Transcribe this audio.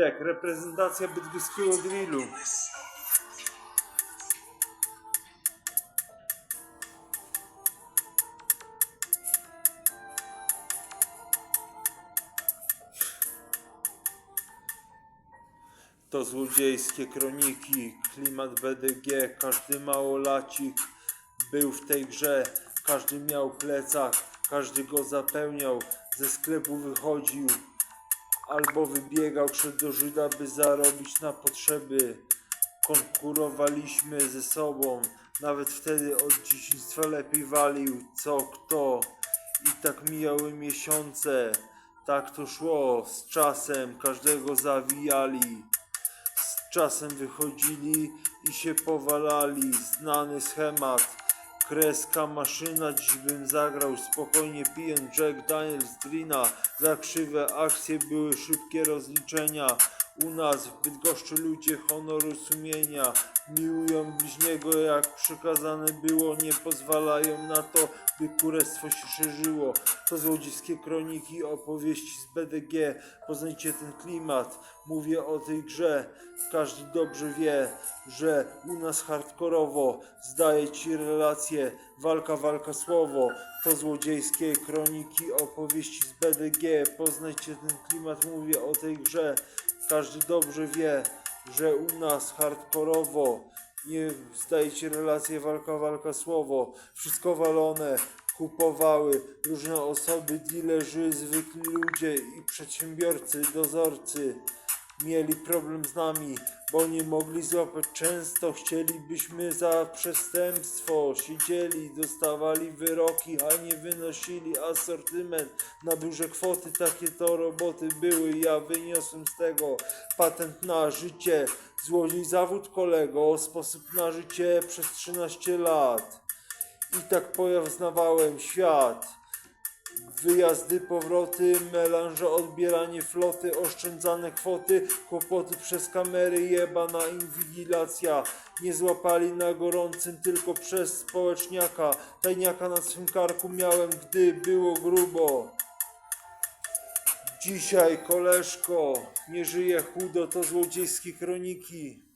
Jak reprezentacja bydgoskiego drillu. To złodziejskie kroniki, klimat BDG, każdy małolacik był w tej grze, każdy miał plecak, każdy go zapełniał, ze sklepu wychodził, albo wybiegał, szedł do Żyda, by zarobić na potrzeby. Konkurowaliśmy ze sobą, nawet wtedy od dzieciństwa lepiej walił, co kto. I tak mijały miesiące, tak to szło, z czasem każdego zawijali. Z czasem wychodzili i się powalali, znany schemat. Kreska maszyna, dziś bym zagrał spokojnie piję Jack Daniels Drina. Za krzywe akcje były szybkie rozliczenia. U nas w Bydgoszczy ludzie honoru sumienia miłują bliźniego jak przykazane było, nie pozwalają na to, by kurestwo się szerzyło. To złodziejskie kroniki, opowieści z BDG, poznajcie ten klimat. Mówię o tej grze, każdy dobrze wie, że u nas hardkorowo zdaje ci relacje, walka, walka, słowo. To złodziejskie kroniki, opowieści z BDG, poznajcie ten klimat. Mówię o tej grze, każdy dobrze wie, że u nas hardkorowo nie zdajecie relacje walka, walka, słowo. Wszystko walone, kupowały różne osoby, dealerzy, zwykli ludzie i przedsiębiorcy, dozorcy. Mieli problem z nami, bo nie mogli złapać często. Chcielibyśmy za przestępstwo. Siedzieli, dostawali wyroki, a nie wynosili asortyment na duże kwoty. Takie to roboty były. Ja wyniosłem z tego patent na życie. Złodziej zawód kolego, sposób na życie przez 13 lat. I tak poznawałem świat. Wyjazdy, powroty, melanże, odbieranie floty, oszczędzane kwoty, kłopoty przez kamery, jebana inwigilacja. Nie złapali na gorącym tylko przez społeczniaka. Tajniaka na swym karku miałem, gdy było grubo. Dzisiaj, koleżko, nie żyje chudo, to złodziejskie kroniki.